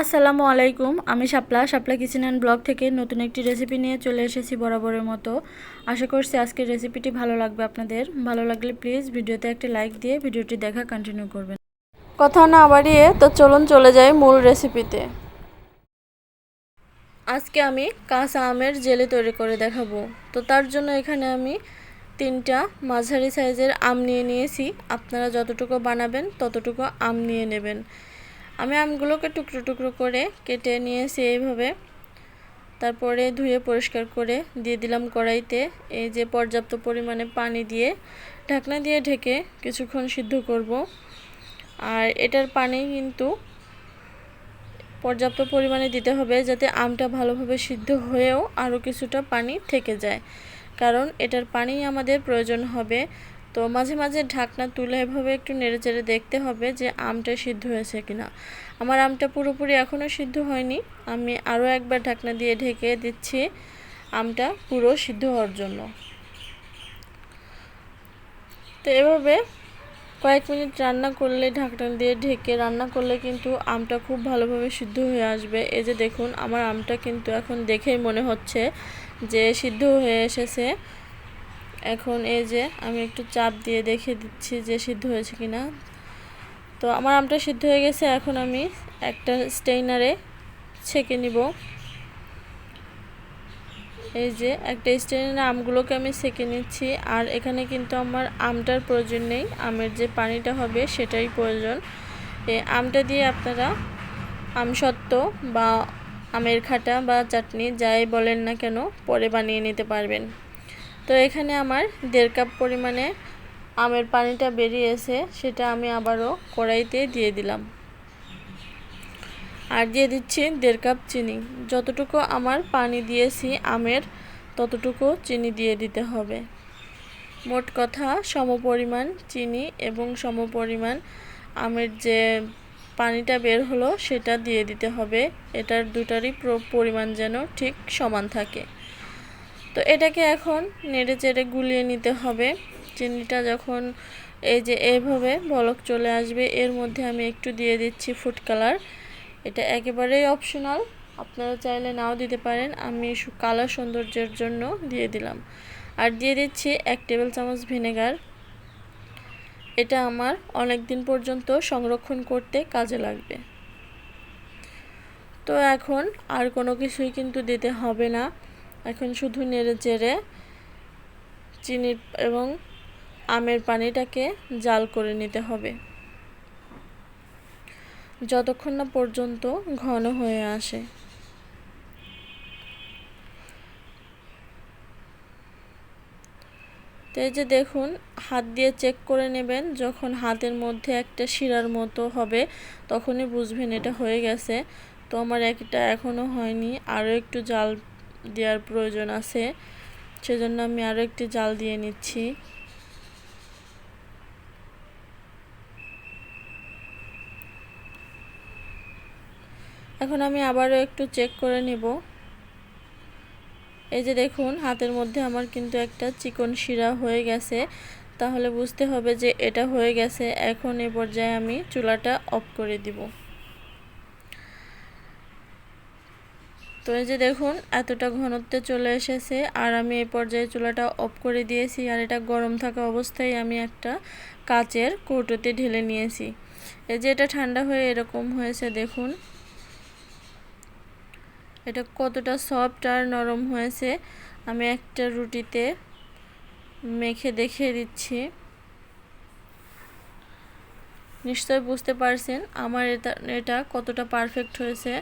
আসসালামু আলাইকুম, আমি Shapla. Shapla kitchen and blog থেকে নতুন একটি রেসিপি নিয়ে চলে এসেছি বরাবরের মতো। আশা করছি আজকের রেসিপিটি ভালো লাগবে আপনাদের। ভালো লাগলে প্লিজ ভিডিওতে একটি লাইক দিয়ে ভিডিওটি দেখা কন্টিনিউ করবেন। কথা না বাড়িয়ে তো চলুন চলে যাই মূল রেসিপিতে আজকে আমি কাঁচা আমের জেলে তৈরি করে দেখাবো। তো তার জন্য এখানে আমি তিনটা মাঝারি সাইজের আম নিয়ে নিয়েছি। আপনারা যতটুকু বানাবেন ততটুকু আম নিয়ে নেবেন। আমি আমগুলোকে টুকরো টুকরো করে কেটে নিয়েছি এইভাবে। তারপরে ধুয়ে পরিষ্কার করে দিয়ে দিলাম কড়াইতে এই যে পর্যাপ্ত পরিমাণে পানি দিয়ে ঢাকনা দিয়ে ঢেকে কিছুক্ষণ সিদ্ধ করব। আর এটার পানি কিন্তু পর্যাপ্ত পরিমাণে দিতে হবে যাতে আমটা ভালোভাবে সিদ্ধ হয়েও আরও কিছুটা পানি থেকে যায়। কারণ এটার পানি আমাদের প্রয়োজন হবে তো মাঝে মাঝে ঢাকনা তুলে এভাবে একটু নেড়ে চেড়ে দেখতে হবে যে আমটা সিদ্ধ হয়েছে কিনা। আমার আমটা পুরোপুরি এখনও সিদ্ধ হয়নি। আমি আরও একবার ঢাকনা দিয়ে ঢেকে দিচ্ছি আমটা পুরো সিদ্ধ হওয়ার জন্য। তো এভাবে কয়েক মিনিট রান্না করলে, ঢাকনা দিয়ে ঢেকে রান্না করলে কিন্তু আমটা খুব ভালোভাবে সিদ্ধ হয়ে আসবে। এই যে দেখুন, আমার আমটা কিন্তু এখন দেখেই মনে হচ্ছে যে সিদ্ধ হয়ে এসেছে। এখন এই যে আমি একটু চাপ দিয়ে দেখে দিচ্ছি যে সিদ্ধ হয়েছে কি না তো আমার আমটা সিদ্ধ হয়ে গেছে, এখন আমি একটা স্টেইনারে ছেঁকে নিব। এই যে একটা স্টেইনারে আমগুলোকে আমি সেঁকে নিচ্ছি, আর এখানে কিন্তু আমার আমটার প্রয়োজন নেই, আমের যে পানিটা হবে সেটাই প্রয়োজন। এই আমটা দিয়ে আপনারা আমসত্ত্ব বা আমের খাটা বা চাটনি যাই বলেন না কেন, পরে বানিয়ে নিতে পারবেন। তো এখানে আমার দেড় কাপ পরিমাণে আমের পানিটা বেরিয়েছে, সেটা আমি আবারও কড়াইতে দিয়ে দিলাম। আর দিয়ে দিচ্ছি দেড় কাপ চিনি। যতটুকু আমার পানি দিয়েছি আমের, ততটুকু চিনি দিয়ে দিতে হবে। মোট কথা, সমপরিমাণ চিনি এবং সমপরিমাণ আমের যে পানিটা বের হলো, সেটা দিয়ে দিতে হবে। এটার দুটারই পরিমাণ যেন ঠিক সমান থাকে। তো এটাকে এখন নেড়ে চেড়ে গুলিয়ে নিতে হবে। চিনিটা যখন এই যে এইভাবে বলক চলে আসবে, এর মধ্যে আমি একটু দিয়ে দিচ্ছি ফুড কালার। এটা একেবারেই অপশনাল। আপনারা চাইলে নাও দিতে পারেন। আমি কালার সৌন্দর্যের জন্য দিয়ে দিলাম। আর দিয়ে দিচ্ছি এক টেবিল চামচ ভিনেগার। এটা আমার অনেক দিন পর্যন্ত সংরক্ষণ করতে কাজে লাগবে। তো এখন আর কোনো কিছুই কিন্তু দিতে হবে না। এখন শুধু নেড়ে চেড়ে চিনি এবং আমের পানিটাকে জাল করে নিতে হবে। যতক্ষণ না পর্যন্ত ঘন হয়ে আসে। তো এই যে দেখুন, হাত দিয়ে চেক করে নেবেন, যখন হাতের মধ্যে একটা শিরার মতো হবে, তখনই বুঝবেন এটা হয়ে গেছে। তো আমার একটা এখনও হয়নি, আরও একটু জাল দেওয়ার প্রয়োজন আছে। সেজন্য আমি আরও একটি জাল দিয়ে নিচ্ছি। এখন আমি আবারও একটু চেক করে নিব। এই যে দেখুন, হাতের মধ্যে আমার কিন্তু একটা চিকন শিরা হয়ে গেছে। তাহলে বুঝতে হবে যে এটা হয়ে গেছে। এখন এ পর্যায়ে আমি চুলাটা অফ করে দিব। তো এই যে দেখুন, এতটা ঘনত্বে চলে এসেছে, আর আমি এই পর্যায়ে চুলাটা অফ করে দিয়েছি, আর এটা গরম থাকা অবস্থায় আমি একটা কাচের কৌটোতে ঢেলে নিয়েছি। এই যে এটা ঠান্ডা হয়ে এরকম হয়েছে, দেখুন। এটা কতটা সফট আর নরম হয়েছে। আমি একটা রুটিতে মেখে দেখিয়ে দিচ্ছি। নিশ্চয় বুঝতে পারছেন, আমার এটা এটা কতটা পারফেক্ট হয়েছে।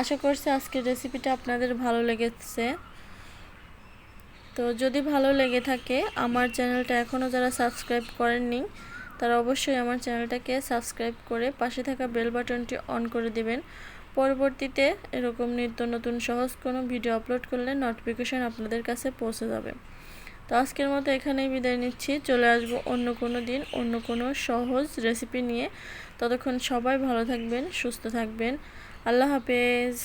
আশা করছি আজকের রেসিপিটা আপনাদের ভালো লেগেছে। তো যদি ভালো লেগে থাকে, আমার চ্যানেলটা এখনও যারা সাবস্ক্রাইব করেননি, তারা অবশ্যই আমার চ্যানেলটাকে সাবস্ক্রাইব করে পাশে থাকা বেল বাটনটি অন করে দেবেন। পরবর্তীতে এরকম নিত্য নতুন সহজ কোনো ভিডিও আপলোড করলে নোটিফিকেশান আপনাদের কাছে পৌঁছে যাবে। তো আজকের মতো এখানেই বিদায় নিচ্ছি। চলে আসব অন্য কোনো দিন, অন্য কোনো সহজ রেসিপি নিয়ে। ততক্ষণ সবাই ভালো থাকবেন, সুস্থ থাকবেন। আল্লাহ হাফেজ।